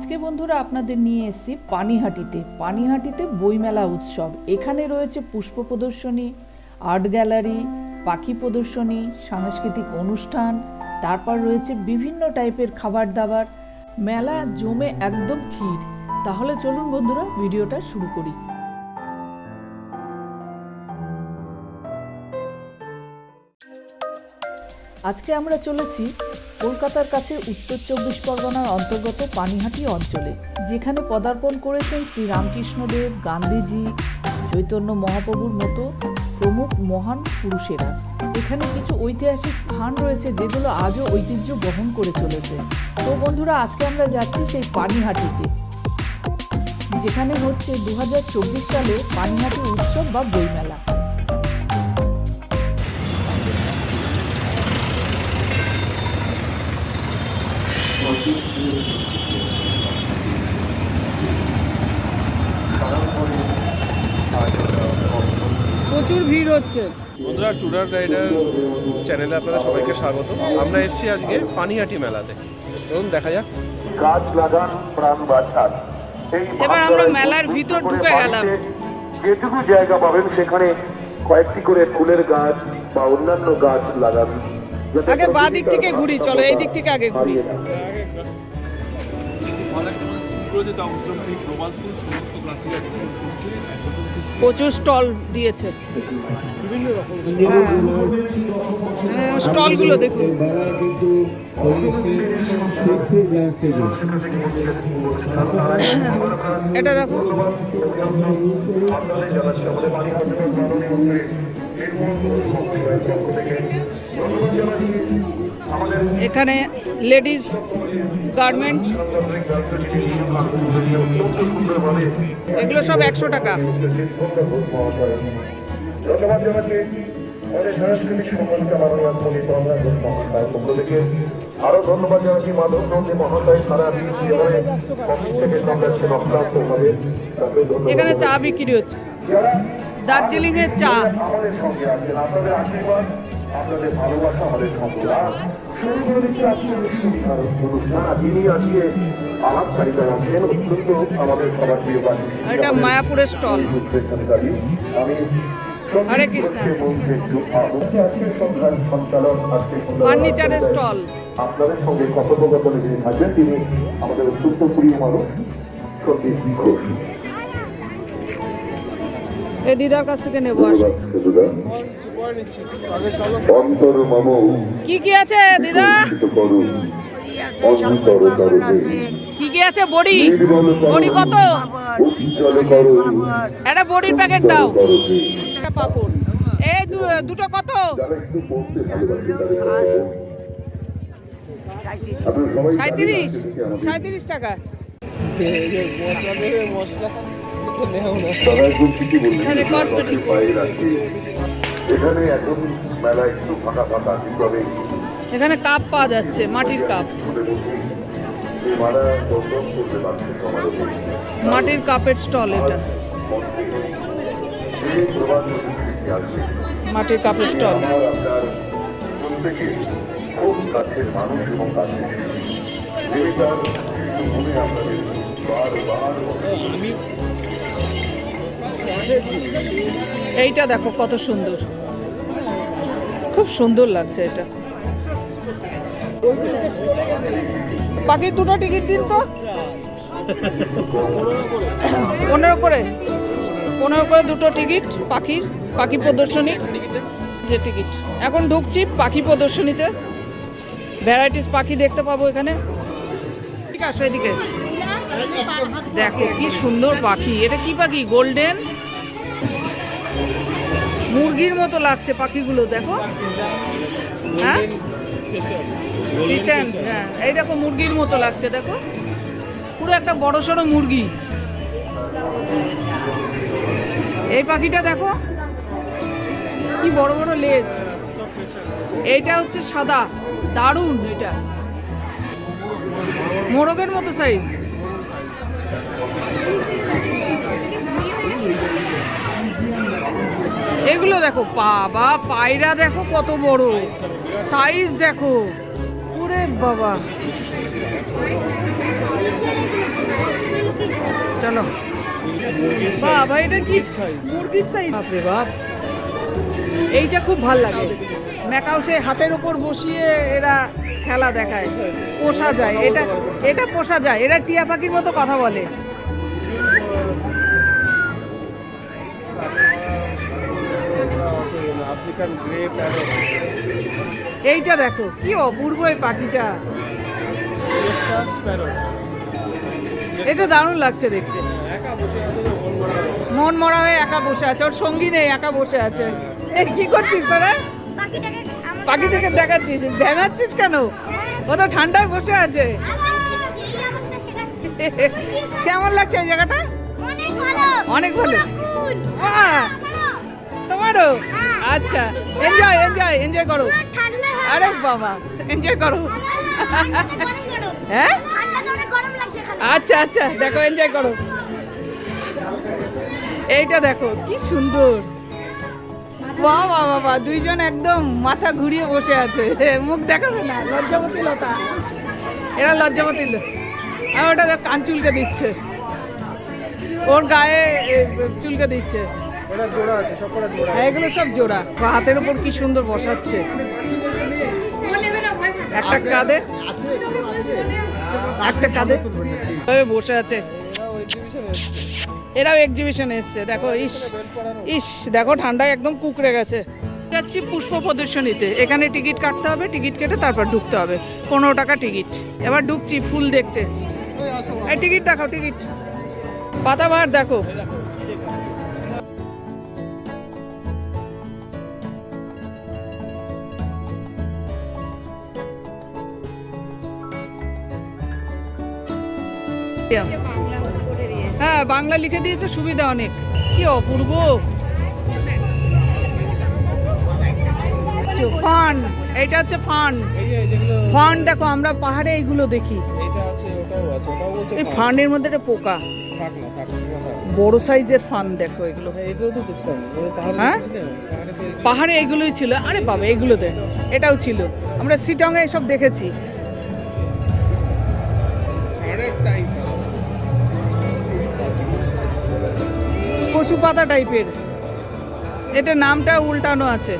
আজকে বন্ধুরা আপনাদের নিয়ে এসেছি পানিহাটিতে। পানিহাটিতে বইমেলা উৎসব। এখানে রয়েছে পুষ্প প্রদর্শনী, আর্ট গ্যালারি, পাখি প্রদর্শনী, সাংস্কৃতিক অনুষ্ঠান, তারপর রয়েছে বিভিন্ন টাইপের খাবার দাবার মেলা জমে একদম ক্ষীর। তাহলে চলুন বন্ধুরা, ভিডিওটা শুরু করি। আজকে আমরা চলেছি কলকাতার কাছে উত্তর চব্বিশ পরগনার অন্তর্গত পানিহাটি অঞ্চলে, যেখানে পদার্পণ করেছেন শ্রী রামকৃষ্ণদেব গান্ধীজি, চৈতন্য মহাপ্রভুর মতো প্রমুখ মহান পুরুষেরা। এখানে কিছু ঐতিহাসিক স্থান রয়েছে যেগুলো আজও ঐতিহ্য বহন করে চলেছে। তো বন্ধুরা, আজকে আমরা যাচ্ছি সেই পানিহাটিতে, যেখানে হচ্ছে দু হাজার চব্বিশ সালে পানিহাটি উৎসব বা বইমেলা। প্রচুর ভিড় হচ্ছে। বন্ধুরা টুডার রাইডার চ্যানেলে আপনাদের সবাইকে স্বাগত। আমরা এসেছি আজকে পানিহাটি মেলাতে। ধরুন দেখা যাক। গাছ লাগান প্রাণ বাঁচান। এবার আমরা মেলার ভিতর ঢুকে গেলাম। যেটুকু জায়গা পাবেন সেখানে কয়েকটি করে ফুলের গাছ বা অন্যান্য গাছ লাগান। আগে বাঁ দিক থেকে ঘুরি চলো এই দিক থেকে আগে ঘুরি। প্রচুর স্টল দিয়েছে। স্টলগুলো দেখুন। এটা দেখো। এখানে লেডিস গার্মেন্টস। এগুলো সব একশো টাকা। ধন্যবাদ জানাচ্ছি। আমাদের সাংস্কৃতিক সমাজকে আমাদের আত্মনীত আমরা মহাশয় পক্ষ থেকে আরও ধন্যবাদ জানাচ্ছি মাধব নন্দী মহাশয় সারা জীবনে অফিস থেকে সংগ্রাসে অক্লান্ত হবে তাকে ধন্যবাদ এখানে চা বিক্রি হচ্ছে। দার্জিলিং এর চা। আমাদের সঙ্গে আছেন আপনাদের আশীর্বাদ আপনাদের ভালোবাসা আমাদের সম্পদ। এটা মায়াপুরের স্টল। হরে কৃষ্ণ। ফার্নিচারের স্টল। আপনাদের সঙ্গে কথোপকথনে যিনি থাকবেন, তিনি আমাদের অত্যন্ত প্রিয় মানুষ, সন্দীপ এই দিদার কাছ থেকে নেব আসো। অন্তর মম। কি কি আছে দিদা? কি কি আছে বড়ি? বড়ি কত? একটা বড়ির প্যাকেট দাও। একটা পাপড়। এই দু- দুটো কত? সাঁত্রিশ সাঁত্রিশ টাকা। দাদা একদম ঠিকই বললেন। এখানে পায়ে রাখি এখানে এখন মেলা একটু ফাঁকা ফাঁকা কিন্তু আমি এখানে কাপ পাওয়া যাচ্ছে মাটির কাপ। মাটির কাপের স্টল এটা। মাটির কাপের স্টল। আমার খুব কাছের মানুষ এবং কাছের বারবার এইটা দেখো কত সুন্দর। খুব সুন্দর লাগছে এটা। বাকি দুটো টিকিট দিন তো। পনেরো করে। পনেরো করে দুটো টিকিট পাখির পাখি প্রদর্শনী। যে টিকিট। এখন ঢুকছি পাখি প্রদর্শনীতে। ভ্যারাইটিস পাখি দেখতে পাবো এখানে। ঠিক আছে এদিকে। দেখো কি সুন্দর পাখি। এটা কি পাখি? গোল্ডেন মুরগির মতো লাগছে পাখিগুলো, দেখো। হ্যাঁ? হ্যাঁ এই দেখো মুরগির মতো লাগছে, দেখো। পুরো একটা বড় সড়ো মুরগি। এই পাখিটা দেখো, কি বড় বড় লেজ। এইটা হচ্ছে সাদা, দারুণ এটা। মোরগের মতো সাইজ এগুলো দেখো বাবা পায়রা দেখো কত বড়। সাইজ দেখো। ওরে বাবা। চলো। বাবা এটা কি মুরগির সাইজ বাপরে বাপ। এইটা খুব ভালো লাগে। ম্যাকাউসে হাতের উপর বসিয়ে এরা খেলা দেখায়। পোষা যায়। এটা এটা পোষা যায়। এরা টিয়া পাখির মতো কথা বলে। এইটা দেখো কি অপূর্ব এই পাখিটা। এটা দারুণ লাগছে দেখতে। একা বসে আছে যে মন মরা হয়ে একা বসে আছে ওর সঙ্গী নেই একা বসে আছে। কি করছিস তোরা? পাখিটাকে দেখাচ্ছিস? দেখাচ্ছিস কেন? ও তো ঠান্ডায় বসে আছে। কেমন লাগছে এই জায়গাটা? অনেক ভালো। আমারও। তোমারও? হ্যাঁ। আচ্ছা এনজয় এনজয় এনজয় করো। আরে বাবা এনজয় করো। হ্যাঁ। আচ্ছা আচ্ছা দেখো এনজয় করো। এইটা দেখো কি সুন্দর। বাহ বাহ বাবা দুইজন একদম মাথা ঘুরিয়ে বসে আছে। মুখ দেখাবে না লজ্জাবতী লতা। এরা লজ্জাবতী আর ওটা কান চুলকে দিচ্ছে। ওর গায়ে চুলকে দিচ্ছে। এগুলো সব জোড়া। হাতের উপর কি সুন্দর বসাচ্ছে। একটা কাঁধে? একটা কাঁধে? বসে আছে। এরাও এক্সিবিশনে এসছে। দেখো ইস ইস দেখো ঠান্ডায় একদম কুকড়ে গেছে। যাচ্ছি পুষ্প প্রদর্শনীতে। এখানে টিকিট কাটতে হবে টিকিট কেটে তারপর ঢুকতে হবে। পনেরো টাকা টিকিট। এবার ঢুকছি ফুল দেখতে। টিকিট দেখাও টিকিট। পাতাবাহার দেখো। হ্যাঁ বাংলা লিখে দিয়েছে সুবিধা অনেক। কি অপূর্ব। ফান এটা হচ্ছে ফান। ফান দেখো আমরা পাহাড়ে এইগুলো দেখি। এই ফানের মধ্যে একটা পোকা। না বড় সাইজের ফান দেখো এগুলো। পাহাড়ে হ্যাঁ? পাহাড়ে এগুলোই ছিল। আরে বাবা এগুলোতে এটাও ছিল। আমরা সিটংয়ে এসব দেখেছি। টাইপ কচু পাতা টাইপের। এটা নামটা উল্টানো আছে।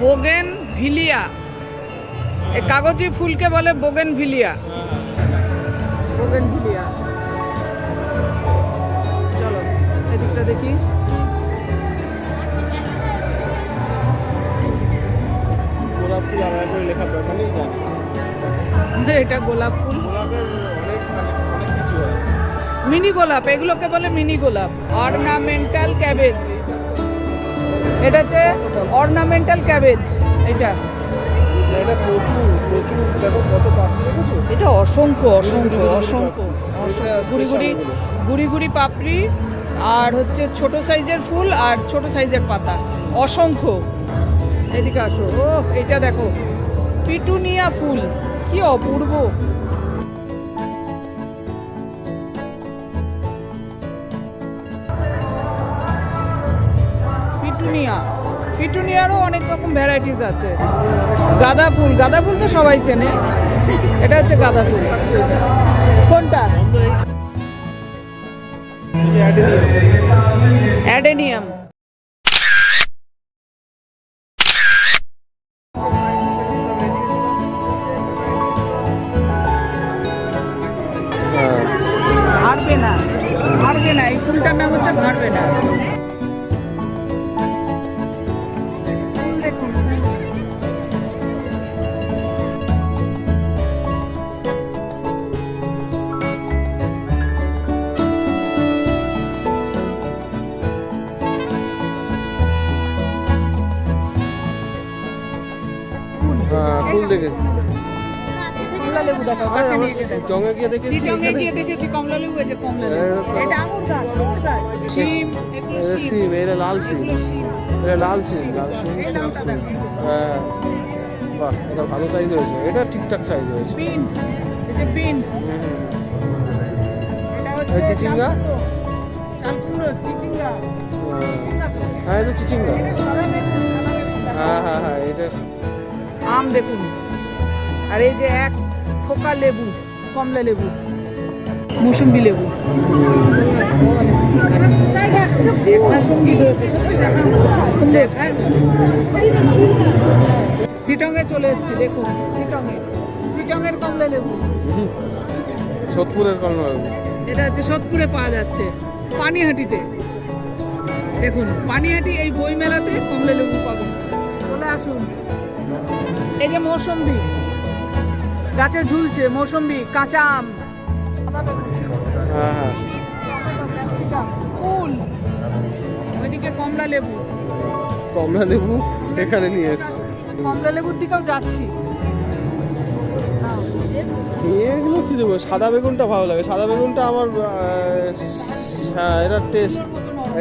বোগেন ভিলিয়া কাগজি ফুলকে বলে বোগেন ভিলিয়া বোগেন ভিলিয়া চলো এদিকটা দেখি। গোলাপ ফুল আলাদা করে লেখার দরকার এটা গোলাপ ফুল। মিনি গোলাপ এগুলোকে বলে মিনি গোলাপ। Ornamental cabbage. এটা হচ্ছে অর্নামেন্টাল ক্যাবেজ এটা। এটা অসংখ্য অসংখ্য অসংখ্য গুড়ি গুড়ি গুড়ি গুড়ি। পাপড়ি আর হচ্ছে ছোট সাইজের ফুল আর ছোট সাইজের পাতা। অসংখ্য। এদিকে আসো। ও এটা দেখো। পিটুনিয়া ফুল। কি অপূর্ব। পিটুনিয়া। পিটুনিয়ারও অনেক রকম ভ্যারাইটিস আছে। গাঁদা ফুল গাঁদা ফুল তো সবাই চেনে। এটা হচ্ছে গাঁদা ফুল কোনটা অ্যাডেনিয়াম। দেখেছি কমলা লেবু দেখাও কাছে নিয়ে যেতে টঙ্গে গিয়ে দেখেছি সিটংয়ে গিয়ে দেখেছি কমলা লেবু এই যে কমলা লেবু। এটা আঙুর গাছ আঙুর গাছ। শিম এগুলো এটা শিম। এটা লাল সিম শিম। এটা লাল সিম লাল হ্যাঁ বাহ এটা ভালো সাইজ হয়েছে। এটা ঠিকঠাক সাইজ হয়েছে। Beans beans. এটা হচ্ছে চিচিঙ্গা? চিচিঙ্গা। হ্যাঁ। হ্যাঁ এটা চিচিঙ্গা। এটা। হ্যাঁ হ্যাঁ হ্যাঁ এটা আম দেখুন আর এই যে এক থোকা লেবু কমলা লেবু মৌসুম্বি লেবু। সিটংয়ে চলে এসেছি দেখুন সিটংয়ে। সিটংয়ের কমলা লেবু। সোদপুরের কর্ণ এটা হচ্ছে সোদপুরে পাওয়া যাচ্ছে পানিহাটিতে। দেখুন পানিহাটি এই বই মেলাতে কমলা লেবু পাবেন চলে আসুন। এই যে মৌসম্বি। গাছে ঝুলছে মৌসম্বি কাঁচা আম। হ্যাঁ হ্যাঁ। ফুল। ওইদিকে কমলা লেবু। কমলা লেবু এখানে নিয়ে এসছি কমলা লেবুর দিকেও যাচ্ছি। এগুলো কি দেবো? সাদা বেগুনটা ভালো লাগে। সাদা বেগুনটা আমার হ্যাঁ এটা টেস্ট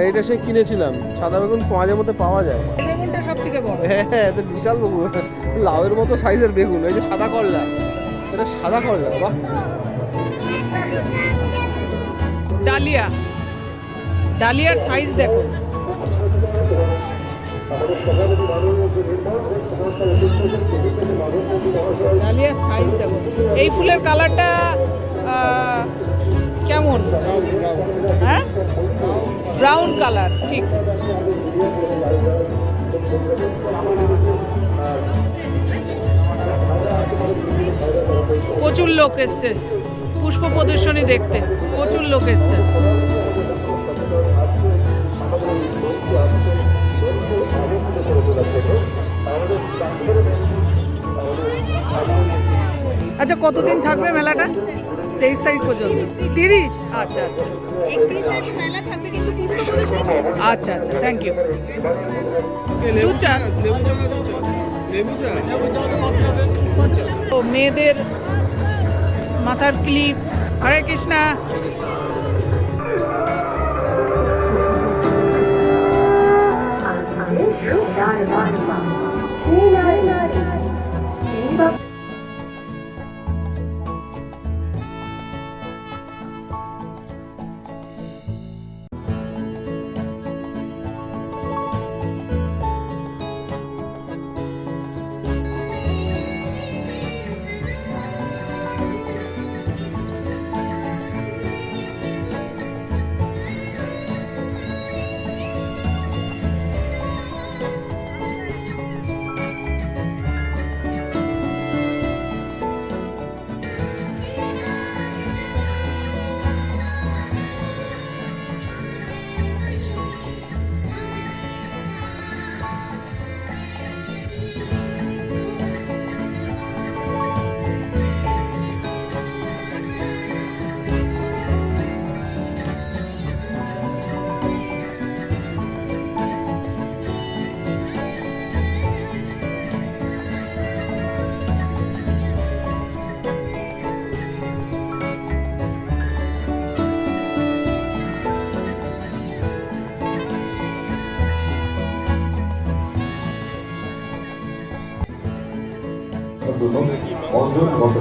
এইটা সে কিনেছিলাম। সাদা বেগুন মাঝে মধ্যে পাওয়া যায়। বেগুনটা সব থেকে বড়। হ্যাঁ হ্যাঁ এটা বিশাল বেগুন। লাউয়ের মতো সাইজের বেগুন। এই যে সাদা করলা। এটা সাদা করলা বাহ। ডালিয়া। ডালিয়ার সাইজ দেখো। ডালিয়ার সাইজ দেখো। এই ফুলের কালারটা কেমন? হ্যাঁ? ব্রাউন কালার ঠিক। লোক এসছে। পুষ্প প্রদর্শনী দেখতে। প্রচুর লোক এসছে। আচ্ছা কতদিন থাকবে মেলাটা? তেইশ তারিখ পর্যন্ত। তিরিশ? আচ্ছা আচ্ছা। আচ্ছা থ্যাংক ইউ লেবু চা, লেবু চা লেবু চা। ও মেয়েদের মাথার ক্লিপ হরে কৃষ্ণা জন্য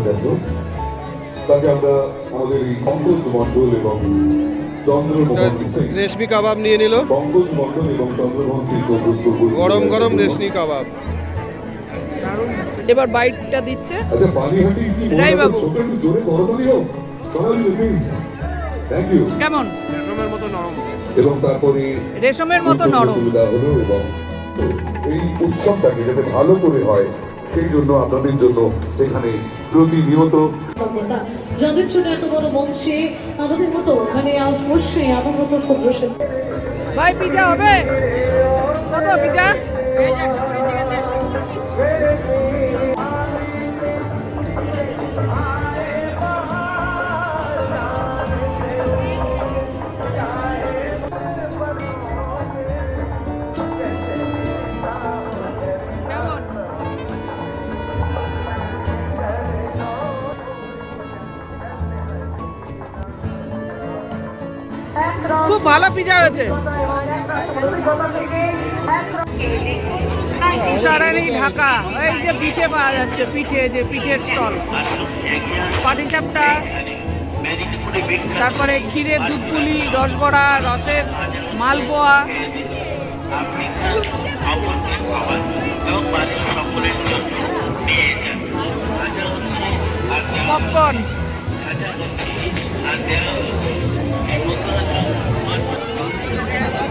অঞ্জন তাকে আমরা আমাদের এই পঙ্কজ মণ্ডল এবং রেশমি কাবাব নিয়ে নিল। পঙ্কজ মণ্ডল এবং চন্দ্রমোহন গরম গরম রেশমি কাবাব। এবার বাইটটা দিচ্ছে। আচ্ছা পানিহাটি কি রাই বাবু। একটু জোরে করতালি হোক সবাই প্লিজ থ্যাংক ইউ কেমন? রেশমের মতো নরম। এবং তারপরে রেশমের মতো নরম। সুবিধা হলো এবং এই উৎসবটাকে যাতে ভালো করে হয় সেই জন্য আপনাদের জন্য এখানে প্রতিনিয়ত। যাদের জন্য এত বড় মঞ্চে আমাদের মতো মানে অবশ্যই আমার মতো ক্ষুদ্র ভাই পিজা হবে? কত পিজা খুব ভালো পিজা হয়েছে। সারানি ঢাকা, এই যে পিঠে পাওয়া যাচ্ছে, পিঠে, যে পিঠের স্টল তারপরে ক্ষীরের দুধপুলি রসবড়া রসের মালপোয়া। পপকর্ন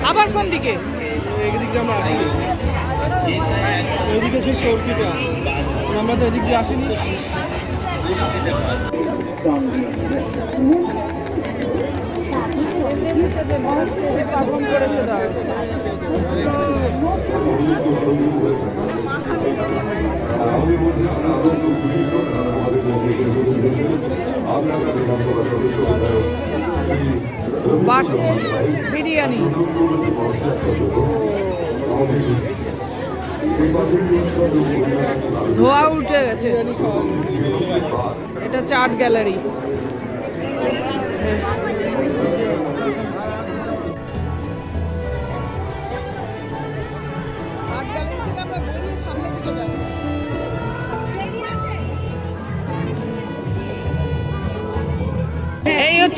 আবার কোন দিকে? এদিক দিয়ে আমরা আসিনি ওইদিকে সেই আমরা তো এদিক দিয়ে আসিনি। বাঁশের বিরিয়ানি। ধোয়া উঠে গেছে। এটা চার্ট গ্যালারি।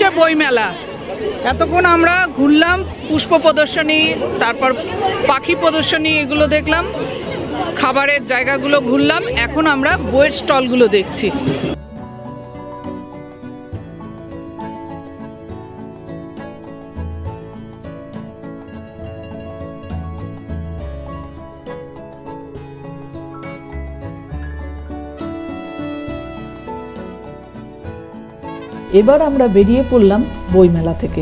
হচ্ছে বইমেলা। এতক্ষণ আমরা ঘুরলাম, পুষ্প প্রদর্শনী, তারপর পাখি প্রদর্শনী এগুলো দেখলাম, খাবারের জায়গাগুলো ঘুরলাম, এখন আমরা বইয়ের স্টলগুলো দেখছি। এবার আমরা বেরিয়ে পড়লাম বইমেলা থেকে।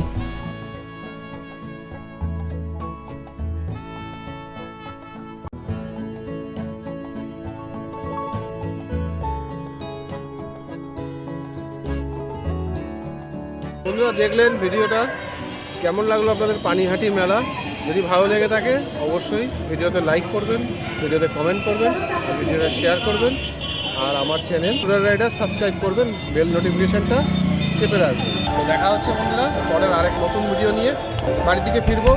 বন্ধুরা, দেখলেন ভিডিওটা? কেমন লাগল আপনাদের পানিহাটি মেলা? যদি ভালো লেগে থাকে, অবশ্যই ভিডিওতে লাইক করবেন, ভিডিওতে কমেন্ট করবেন, আর ভিডিওটা শেয়ার করবেন। আর আমার চ্যানেল টুরার রাইডার সাবস্ক্রাইব করবেন বেল নোটিফিকেশনটা চেপে রাখব। তো দেখা হচ্ছে বন্ধুরা পরের আরেক নতুন ভিডিও নিয়ে। বাড়ির দিকে ফিরবো।